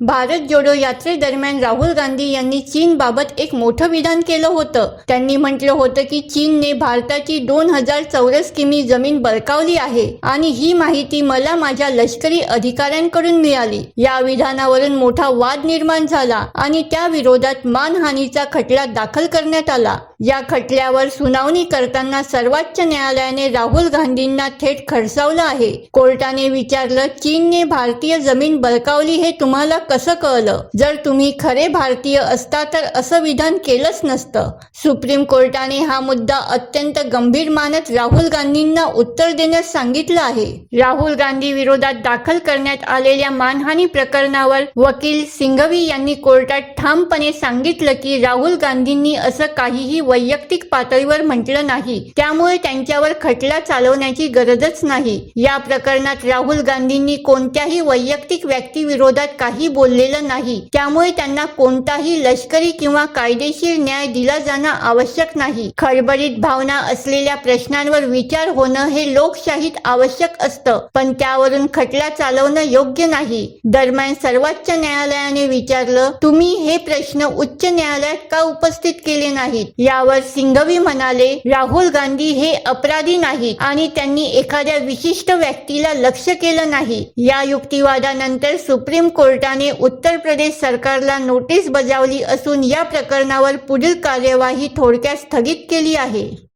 भारत जोडो यात्रेदरम्यान राहुल गांधी यांनी चीनबाबत एक मोठं विधान केलं होतं. त्यांनी म्हटलं होतं की चीनने भारताची दोन हजार चौरस किमी जमीन बळकावली आहे आणि ही माहिती मला माझ्या लष्करी अधिकाऱ्यांकडून मिळाली. या विधानावरून मोठा वाद निर्माण झाला आणि त्या विरोधात मानहानीचा खटला दाखल करण्यात आला. या खटल्यावर सुनावणी करताना सर्वोच्च न्यायालयाने राहुल गांधींना थेट खडसावलं आहे. कोर्टाने विचारलं चीनने भारतीय जमीन बळकावली हे तुम्हाला कसं कळलं? जर तुम्ही खरे भारतीय असता तर असं विधान केलंच नसतं. सुप्रीम कोर्टाने हा मुद्दा अत्यंत गंभीर मानत राहुल गांधींना उत्तर देण्यास सांगितलं आहे. राहुल गांधी विरोधात दाखल करण्यात आलेल्या मानहानी प्रकरणावर वकील सिंघवी यांनी कोर्टात ठामपणे सांगितलं की राहुल गांधींनी असं काहीही वैयक्तिक पातळीवर म्हटलं नाही. त्यामुळे त्यांच्यावर खटला चालवण्याची गरजच नाही. या प्रकरणात राहुल गांधींनी कोणत्याही वैयक्तिक व्यक्तीविरोधात काही बोललेलं नाही. त्यामुळे त्यांना कोणताही लष्करी किंवा कायदेशीर न्याय दिला जाणं आवश्यक नाही. खडबडीत भावना असलेल्या प्रश्नांवर विचार होणं हे लोकशाहीत आवश्यक असतं. पण त्यावरून खटला चालवणं योग्य नाही. दरम्यान सर्वोच्च न्यायालयाने विचारलं तुम्ही हे प्रश्न उच्च न्यायालयात का उपस्थित केले नाहीत या यावर सिंघवी म्हणाले राहुल गांधी हे अपराधी नाहीत आणि त्यांनी एखाद्या विशिष्ट व्यक्तीला लक्ष केलं नाही. या युक्तिवादानंतर सुप्रीम कोर्टाने उत्तर प्रदेश सरकारला नोटीस बजावली असून या प्रकरणावर पुढील कार्यवाही थोडक्यात स्थगित केली आहे.